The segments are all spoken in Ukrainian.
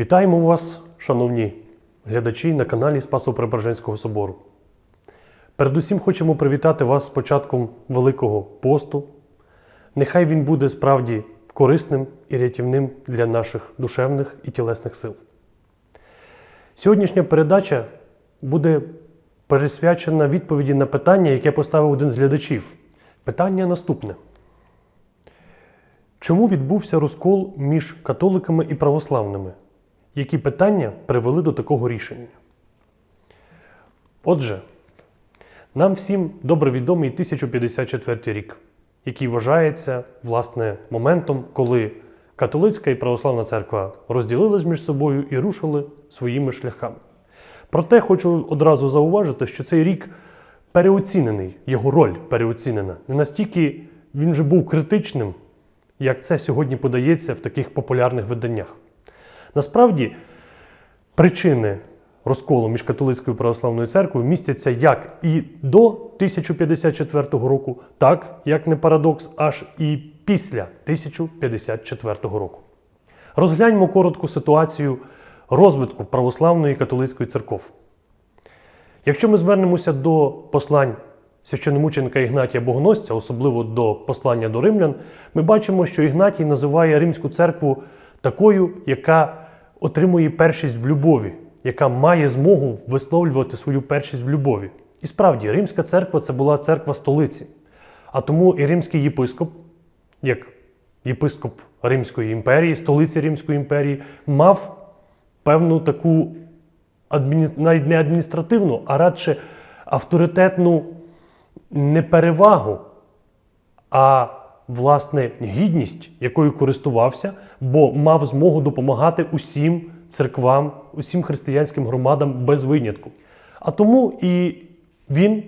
Вітаємо вас, шановні глядачі, на каналі Спасо Преображенського собору. Передусім хочемо привітати вас з початком Великого посту. Нехай він буде справді корисним і рятівним для наших душевних і тілесних сил. Сьогоднішня передача буде присвячена відповіді на питання, яке поставив один з глядачів. Питання наступне. Чому відбувся розкол між католиками і православними? Які питання привели до такого рішення? Отже, нам всім добре відомий 1054 рік, який вважається власне моментом, коли католицька і православна церква розділились між собою і рушили своїми шляхами. Проте хочу одразу зауважити, що цей рік переоцінений, його роль переоцінена. Не настільки він вже був критичним, як це сьогодні подається в таких популярних виданнях. Насправді, причини розколу між католицькою православною церквою містяться як і до 1054 року, так, як не парадокс, аж і після 1054 року. Розгляньмо коротку ситуацію розвитку православної католицької церков. Якщо ми звернемося до послань священомученика Ігнатія Богоносця, особливо до послання до римлян, ми бачимо, що Ігнатій називає Римську церкву такою, яка отримує першість в любові, яка має змогу висловлювати свою першість в любові. І справді, Римська церква це була церква столиці. А тому і римський єпископ, як єпископ Римської імперії, столиці Римської імперії, мав певну таку навіть не адміністративну, а радше авторитетну не перевагу, а власне гідність, якою користувався, бо мав змогу допомагати усім церквам, усім християнським громадам без винятку. А тому і він,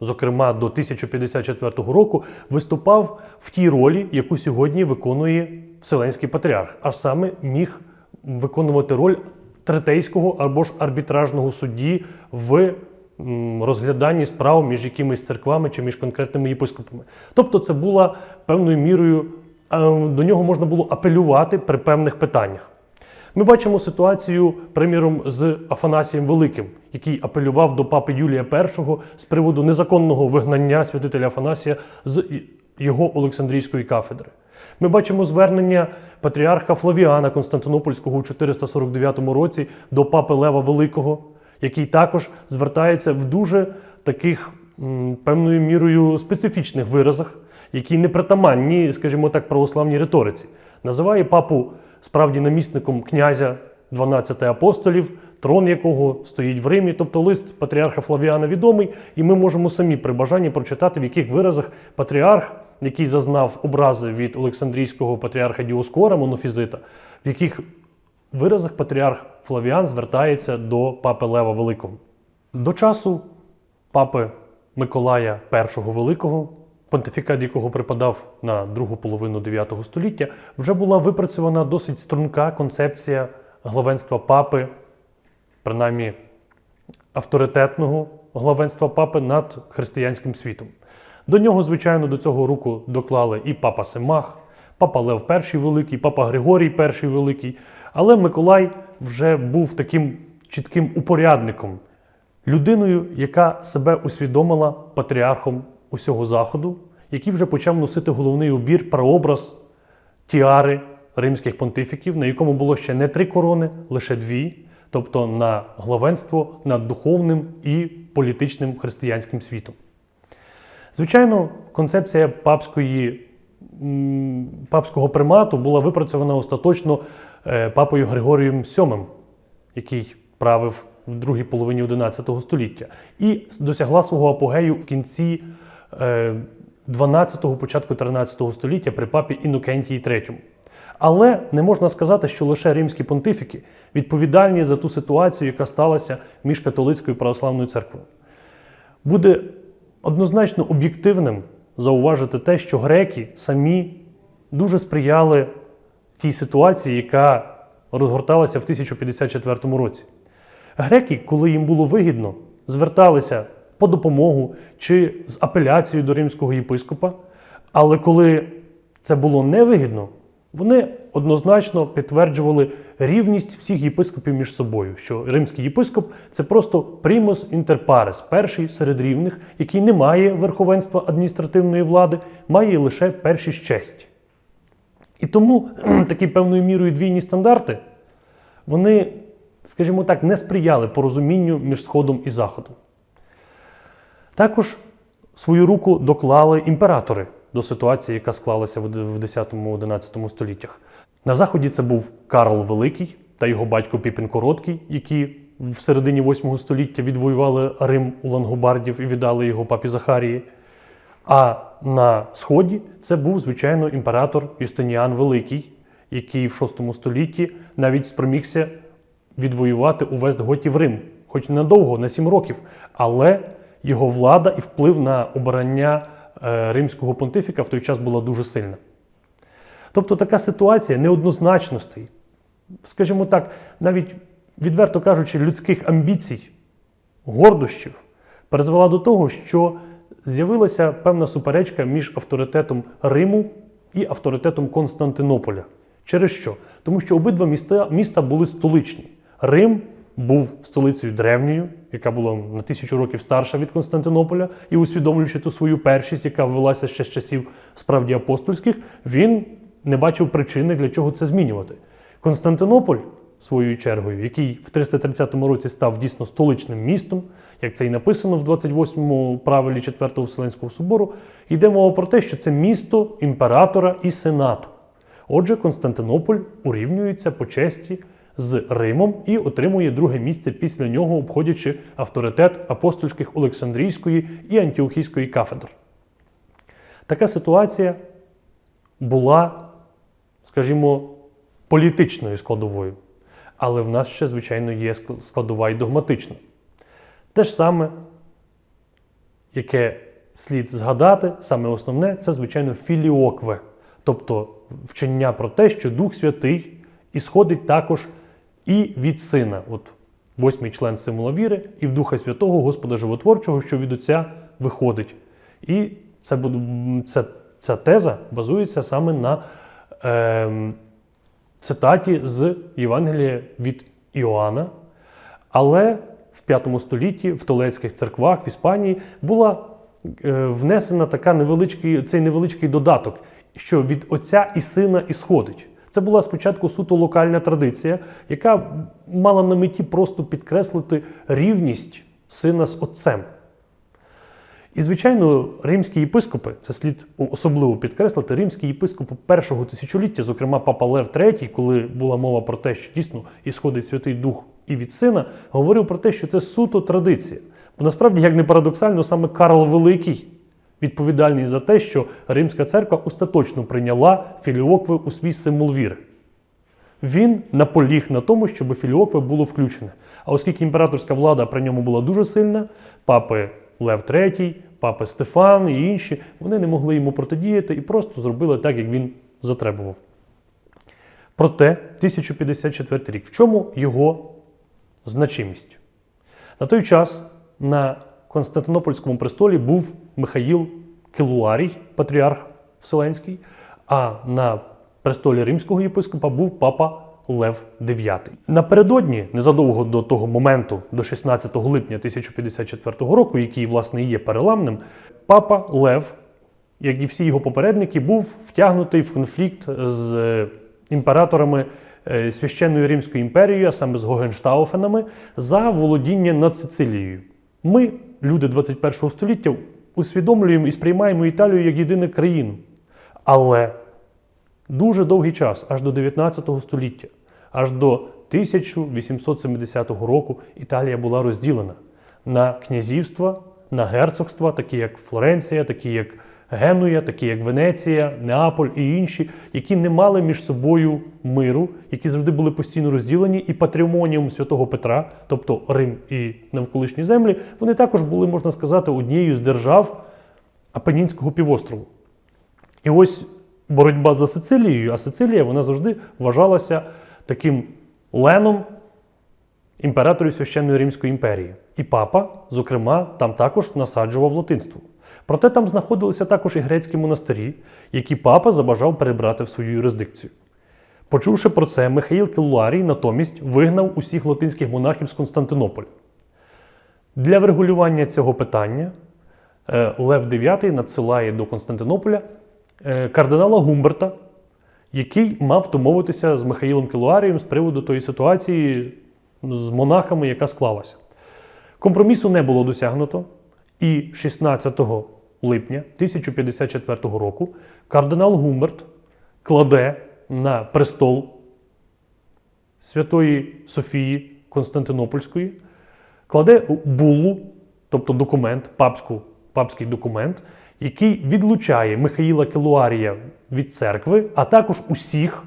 зокрема до 1054 року, виступав в тій ролі, яку сьогодні виконує Вселенський патріарх, а саме міг виконувати роль третейського або ж арбітражного судді в розгляданні справ між якимись церквами чи між конкретними єпископами. Тобто, це була певною мірою, е, до нього можна було апелювати при певних питаннях. Ми бачимо ситуацію, приміром, з Афанасієм Великим, який апелював до папи Юлія І з приводу незаконного вигнання святителя Афанасія з його Олександрійської кафедри. Ми бачимо звернення патріарха Флавіана Константинопольського у 449 році до папи Лева Великого, який також звертається в дуже таких певною мірою специфічних виразах, які не притаманні, скажімо так, православній риториці. Називає папу справді намісником князя 12 апостолів, трон якого стоїть в Римі, тобто лист патріарха Флавіана відомий, і ми можемо самі при бажанні прочитати, в яких виразах патріарх, який зазнав образи від Олександрійського патріарха Діоскора, монофізита, в яких виразах патріарх Флавіан звертається до папи Лева Великого. До часу папи Миколая І Великого, понтифікат якого припадав на другу половину 9 століття, вже була випрацьована досить струнка концепція главенства папи, принаймні авторитетного главенства папи над християнським світом. До нього, звичайно, до цього руку доклали і папа Семах, папа Лев І Великий, папа Григорій І Великий. Але Миколай вже був таким чітким упорядником, людиною, яка себе усвідомила патріархом усього Заходу, який вже почав носити головний убір, прообраз тіари римських понтифіків, на якому було ще не три корони, лише дві, тобто на главенство над духовним і політичним християнським світом. Звичайно, концепція папської, папського примату була випрацьована остаточно папою Григорієм VII, який правив в другій половині XI століття, і досягла свого апогею в кінці е, 12-го, початку 13 століття при папі Інокентії III. Але не можна сказати, що лише римські понтифіки відповідальні за ту ситуацію, яка сталася між католицькою православною церквою. Буде однозначно об'єктивним зауважити те, що греки самі дуже сприяли тій ситуації, яка розгорталася в 1054 році. Греки, коли їм було вигідно, зверталися по допомогу чи з апеляцією до римського єпископа, але коли це було невигідно, вони однозначно підтверджували рівність всіх єпископів між собою, що римський єпископ це просто примус інтер парес, перший серед рівних, який не має верховенства адміністративної влади, має лише першість честь. І тому такі певною мірою двійні стандарти, вони, скажімо так, не сприяли порозумінню між Сходом і Заходом. Також свою руку доклали імператори до ситуації, яка склалася в 10-11 століттях. На Заході це був Карл Великий та його батько Піпін Короткий, які в середині 8 століття відвоювали Рим у лангобардів і віддали його папі Захарії. А на Сході це був, звичайно, імператор Юстиніан Великий, який в VI столітті навіть спромігся відвоювати увесь готів Рим, хоч ненадовго, на 7 років. Але його влада і вплив на обрання е, римського понтифіка в той час була дуже сильна. Тобто така ситуація неоднозначностей, скажімо так, навіть відверто кажучи, людських амбіцій, гордощів, призвела до того, що з'явилася певна суперечка між авторитетом Риму і авторитетом Константинополя. Через що? Тому що обидва міста, міста були столичні. Рим був столицею древньою, яка була на тисячу років старша від Константинополя, і усвідомлюючи ту свою першість, яка ввелася ще з часів справді апостольських, він не бачив причини, для чого це змінювати. Константинополь, своєю чергою, який в 330 році став дійсно столичним містом, як це і написано в 28-му правилі 4-го Вселенського собору, йде мова про те, що це місто імператора і сенату. Отже, Константинополь урівнюється по честі з Римом і отримує друге місце після нього, обходячи авторитет апостольських Олександрійської і Антіохійської кафедр. Така ситуація була, скажімо, політичною складовою. Але в нас ще, звичайно, є складова і догматична. Те ж саме, яке слід згадати, саме основне, це, звичайно, філіокве, тобто вчення про те, що Дух Святий ісходить також і від Сина, от восьмий член символа віри, і в Духа Святого, Господа Животворчого, що від Отця виходить. І це, це, ця теза базується саме на е, цитаті з Євангелія від Іоанна. Але в 5 столітті в Толецьких церквах в Іспанії була е, внесена така невеличкий, цей невеличкий додаток, що від Отця і Сина ісходить. Це була спочатку суто локальна традиція, яка мала на меті просто підкреслити рівність сина з отцем. І, звичайно, римські єпископи, це слід особливо підкреслити, римські єпископи першого тисячоліття, зокрема Папа Лев III, коли була мова про те, що дійсно ісходить Святий Дух і від сина, говорив про те, що це суто традиція. Бо насправді, як не парадоксально, саме Карл Великий відповідальний за те, що Римська церква остаточно прийняла філіокви у свій символ віри. Він наполіг на тому, щоб філіокве було включене. А оскільки імператорська влада при ньому була дуже сильна, папи Лев III, папи Стефан і інші, вони не могли йому протидіяти і просто зробили так, як він затребував. Проте 1054 рік. В чому його значимість? На той час на Константинопольському престолі був Михаїл Килуарій, патріарх Вселенський, а на престолі римського єпископа був папа Лев IX. Напередодні, незадовго до того моменту, до 16 липня 1054 року, який, власне, є переламним, папа Лев, як і всі його попередники, був втягнутий в конфлікт з е, імператорами е, священної Римської імперії, а саме з Гогенштауфенами, за володіння над Сицилією. Ми, люди 21 століття, усвідомлюємо і сприймаємо Італію як єдину країну. Але дуже довгий час, аж до 19 століття, аж до 1870 року Італія була розділена на князівства, на герцогства, такі як Флоренція, такі як Генуя, такі як Венеція, Неаполь і інші, які не мали між собою миру, які завжди були постійно розділені, і патріомоніум святого Петра, тобто Рим і навколишні землі, вони також були, можна сказати, однією з держав Апенінського півострову. І ось боротьба за Сицилією, а Сицилія вона завжди вважалася таким леном імператорів Священної Римської імперії. І папа, зокрема, там також насаджував латинство. Проте там знаходилися також і грецькі монастирі, які папа забажав перебрати в свою юрисдикцію. Почувши про це, Михаїл Келуарій натомість вигнав усіх латинських монахів з Константинополя. Для врегулювання цього питання е, Лев IX надсилає до Константинополя кардинала Гумберта, який мав домовитися з Михаїлом Келуарієм з приводу тої ситуації з монахами, яка склалася. Компромісу не було досягнуто, і 16 липня 1054 року кардинал Гумберт кладе на престол Святої Софії Константинопольської, кладе буллу, тобто документ, папську, папський документ, який відлучає Михаїла Келуарія від церкви, а також усіх,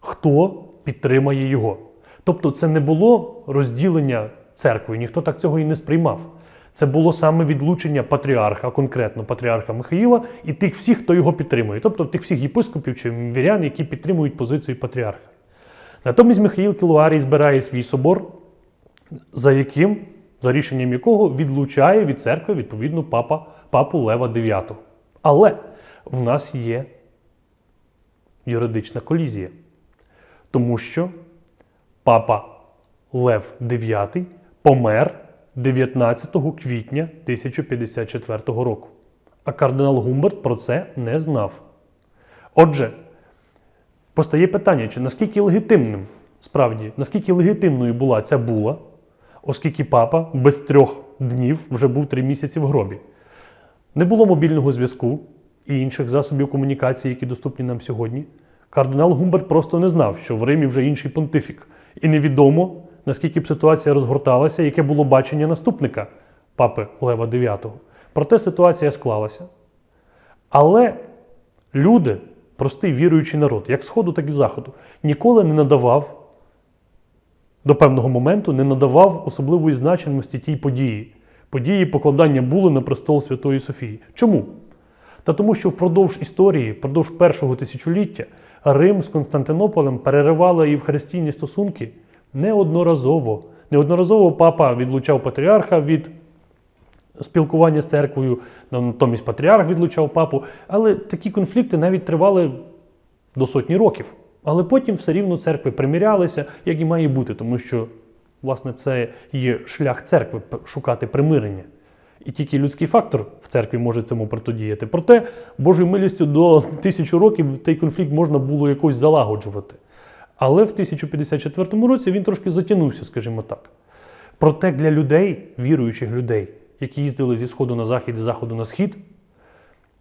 хто підтримає його. Тобто це не було розділення церкви, ніхто так цього і не сприймав. Це було саме відлучення патріарха, конкретно патріарха Михаїла, і тих всіх, хто його підтримує, тобто тих всіх єпископів чи вірян, які підтримують позицію патріарха. Натомість Михаїл Кілуарій збирає свій собор, за яким, за рішенням якого відлучає від церкви відповідно папа, папу Лева IX. Але в нас є юридична колізія, тому що папа Лев IX помер 19 квітня 1054 року. А кардинал Гумберт про це не знав. Отже, постає питання, чи наскільки легітимним, справді, наскільки легітимною була ця була, оскільки папа без трьох днів вже був три місяці в гробі. Не було мобільного зв'язку і інших засобів комунікації, які доступні нам сьогодні. Кардинал Гумберт просто не знав, що в Римі вже інший понтифік. І невідомо, наскільки б ситуація розгорталася, яке було бачення наступника папи Лева IX. Проте ситуація склалася. Але люди, простий віруючий народ, як Сходу, так і Заходу, ніколи не надавав до певного моменту не надавав особливої значимості тій події, події покладання були на престол Святої Софії. Чому? Та тому, що впродовж історії, впродовж першого тисячоліття, Рим з Константинополем переривали євхаристійні стосунки неодноразово. Неодноразово папа відлучав патріарха від спілкування з церквою, натомість патріарх відлучав папу. Але такі конфлікти навіть тривали до сотні років. Але потім все рівно церкви примирялися, як і має бути, тому що, власне, це є шлях церкви шукати примирення. І тільки людський фактор в церкві може цьому протидіяти. Проте, Божою милістю до тисячу років цей конфлікт можна було якось залагоджувати. Але в 1054 році він трошки затягнувся, скажімо так. Проте для людей, віруючих людей, які їздили зі сходу на захід, з заходу на схід,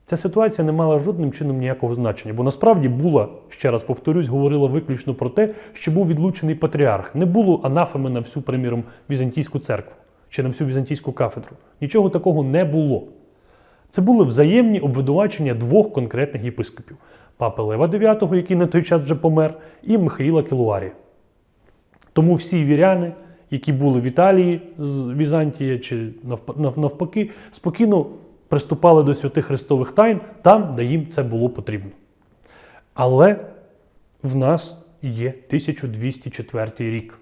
Ця ситуація не мала жодним чином ніякого значення, бо насправді була, ще раз повторюсь, говорила виключно про те, що був відлучений патріарх. Не було анафеми на всю, приміром, візантійську церкву чи на всю візантійську кафедру. Нічого такого не було. Це були взаємні обвинувачення двох конкретних єпископів: папи Лева IX, який на той час вже помер, і Михаїла Келуарія. Тому всі віряни, які були в Італії з Візантія чи навпаки, спокійно приступали до святих Христових тайн там, де їм це було потрібно. Але в нас є 1204 рік.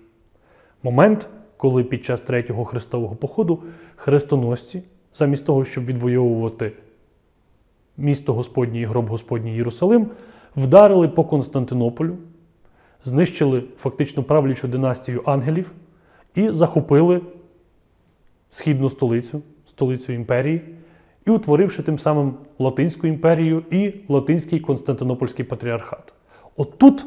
Момент, коли під час третього хрестового походу хрестоносці, замість того, щоб відвоювати місто Господнє і гроб Господній Єрусалим, вдарили по Константинополю, знищили фактично правлячу династію ангелів і захопили східну столицю, столицю імперії, і утворивши тим самим Латинську імперію і Латинський Константинопольський патріархат. Отут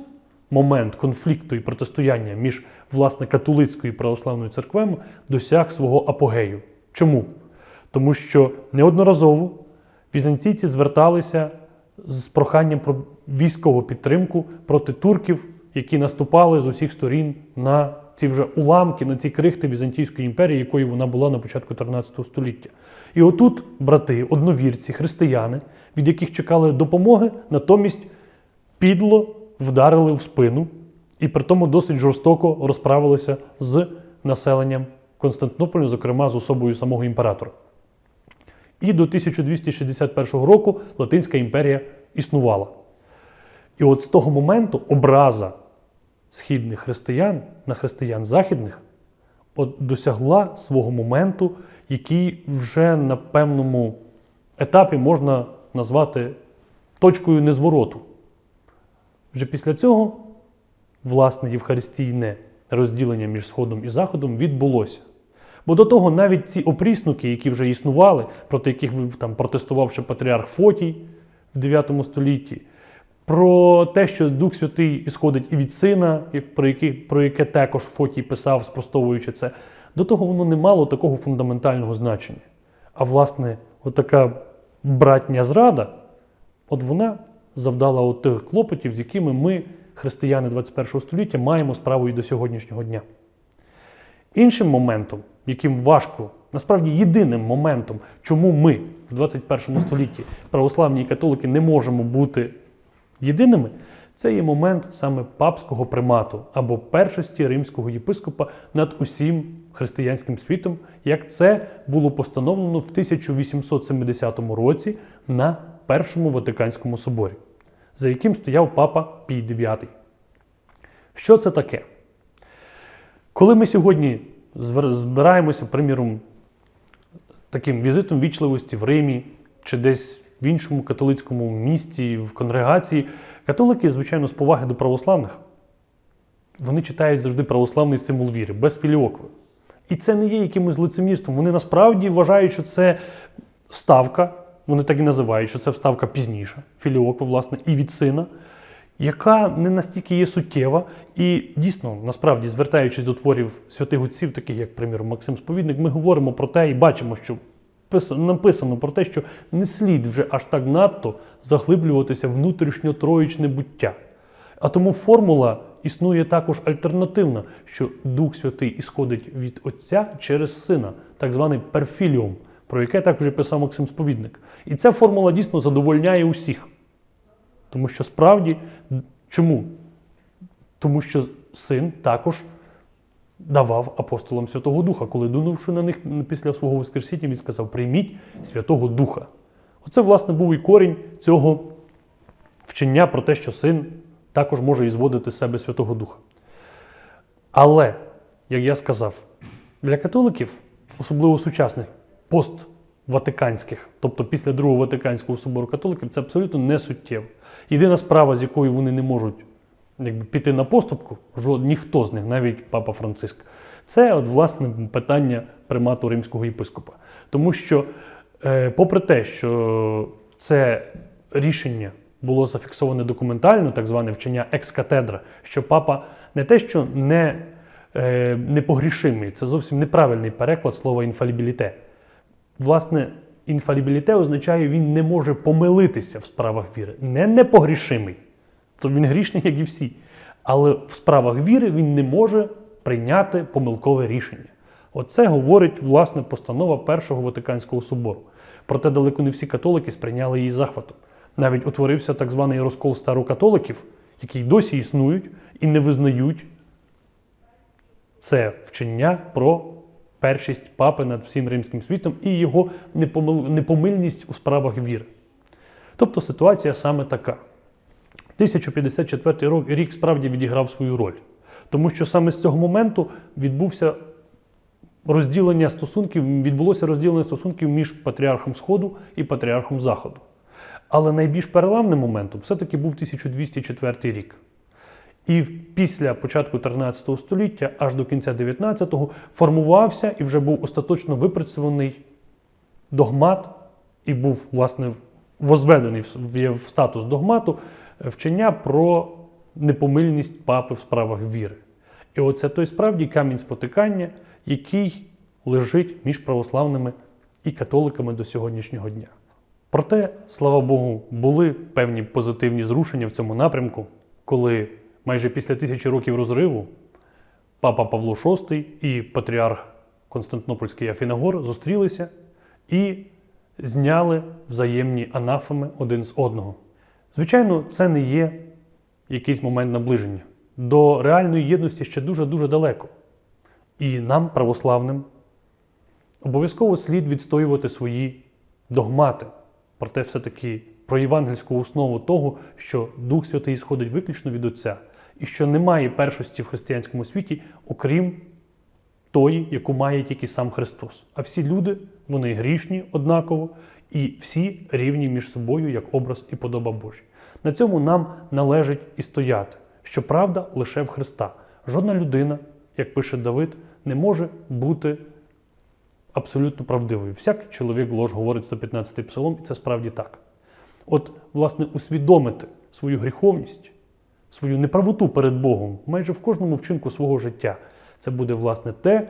момент конфлікту і протистояння між власне католицькою і православною церквами досяг свого апогею. Чому? Тому що неодноразово візантійці зверталися з проханням про військову підтримку проти турків, які наступали з усіх сторін на ці вже уламки, на ці крихти Візантійської імперії, якою вона була на початку 13 століття. І отут брати, одновірці, християни, від яких чекали допомоги, натомість підло вдарили в спину і при тому досить жорстоко розправилися з населенням Константинополя, зокрема з особою самого імператора. І до 1261 року Латинська імперія існувала. І от з того моменту образа східних християн на християн західних от досягла свого моменту, який вже на певному етапі можна назвати точкою незвороту. Вже після цього власне євхаристійне розділення між Сходом і Заходом відбулося. Бо до того навіть ці опріснуки, які вже існували, проти яких там протестував ще патріарх Фотій в 9 столітті, про те, що Дух Святий ісходить і від сина, про, яке, про яке також Фотій писав, спростовуючи це, до того воно не мало такого фундаментального значення. А власне, отака братня зрада, от вона завдала от тих клопотів, з якими ми, християни 21 століття, маємо справу і до сьогоднішнього дня. Іншим моментом, яким важко, насправді єдиним моментом, чому ми в 21 столітті православні католики не можемо бути єдиними, це є момент саме папського примату або першості римського єпископа над усім християнським світом, як це було постановлено в 1870 році на Першому Ватиканському соборі, за яким стояв папа Пій IX. Що це таке? Коли ми сьогодні збираємося, приміром, таким візитом вічливості в Римі чи десь в іншому католицькому місті, в конгрегації, католики, звичайно, з поваги до православних, вони читають завжди православний символ віри, без філіокви. І це не є якимось лицемірством. Вони насправді вважають, що це вставка, вони так і називають, що це вставка пізніша, філіоква, власне, і від сина, яка не настільки є суттєва. І дійсно, насправді, звертаючись до творів святих отців, таких як, приміром, Максим Сповідник, ми говоримо про те і бачимо, що написано про те, що не слід вже аж так надто заглиблюватися внутрішньотроїчне буття. А тому формула існує також альтернативна, що Дух Святий ісходить від Отця через Сина, так званий перфіліум, про яке також писав Максим Сповідник. І ця формула дійсно задовольняє усіх. Тому що справді, чому? Тому що син також давав апостолам Святого Духа, коли дунувши на них після свого Воскресіння, він сказав: прийміть Святого Духа. Оце, власне, був і корінь цього вчення про те, що син також може ізводити з себе Святого Духа. Але, як я сказав, для католиків, особливо сучасних, постватиканських, тобто після Другого Ватиканського собору католиків, це абсолютно не суттєво. Єдина справа, з якою вони не можуть якби, піти на поступку, жод, ніхто з них, навіть Папа Франциск, це от, власне питання примату римського єпископа. Тому що, е, попри те, що це рішення було зафіксоване документально, так зване вчення екс-катедра, що папа не те, що не, е, непогрішимий, це зовсім неправильний переклад слова інфалібіліте. Власне, інфалібіліте означає, він не може помилитися в справах віри. Не непогрішимий. То він грішний, як і всі. Але в справах віри він не може прийняти помилкове рішення. Оце говорить власне постанова Першого Ватиканського собору. Проте далеко не всі католики сприйняли її захватом. Навіть утворився так званий розкол старокатоликів, які досі існують і не визнають це вчення про першість папи над всім римським світом і його непомильність у справах віри. Тобто ситуація саме така. 1054 рок- рік справді відіграв свою роль, тому що саме з цього моменту відбувся розділення стосунків, відбулося розділення стосунків між патріархом Сходу і патріархом Заходу. Але найбільш переламним моментом все-таки був 1204 рік. І після початку 13 століття, аж до кінця 19-го, формувався і вже був остаточно випрацьований догмат, і був, власне, возведений в- статус догмату вчення про непомильність папи в справах віри. І оце той справді камінь спотикання, який лежить між православними і католиками до сьогоднішнього дня. Проте, слава Богу, були певні позитивні зрушення в цьому напрямку, коли майже після тисячі років розриву папа Павло VI і патріарх Константинопольський Афінагор зустрілися і зняли взаємні анафеми один з одного. Звичайно, це не є якийсь момент наближення. До реальної єдності ще дуже-дуже далеко. І нам, православним, обов'язково слід відстоювати свої догмати. Проте все-таки про євангельську основу того, що Дух Святий сходить виключно від Отця, і що немає першості в християнському світі, окрім тої, яку має тільки сам Христос. А всі люди, вони грішні однаково, і всі рівні між собою як образ і подоба Божі. На цьому нам належить і стояти, що правда лише в Христа. Жодна людина, як пише Давид, не може бути абсолютно правдивою. Всякий чоловік лож говорить 115-й псалом, і це справді так. От, власне, усвідомити свою гріховність, свою неправоту перед Богом майже в кожному вчинку свого життя. Це буде, власне, те,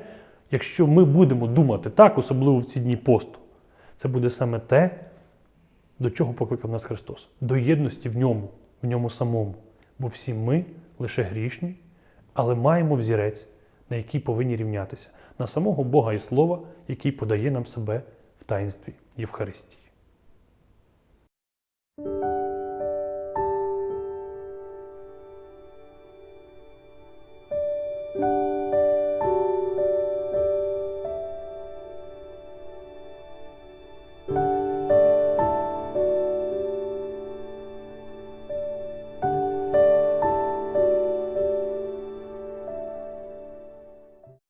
якщо ми будемо думати так, особливо в ці дні посту, це буде саме те, до чого покликав нас Христос, до єдності в ньому, в ньому самому. Бо всі ми лише грішні, але маємо взірець, на який повинні рівнятися, на самого Бога і Слова, який подає нам себе в таїнстві Євхаристії.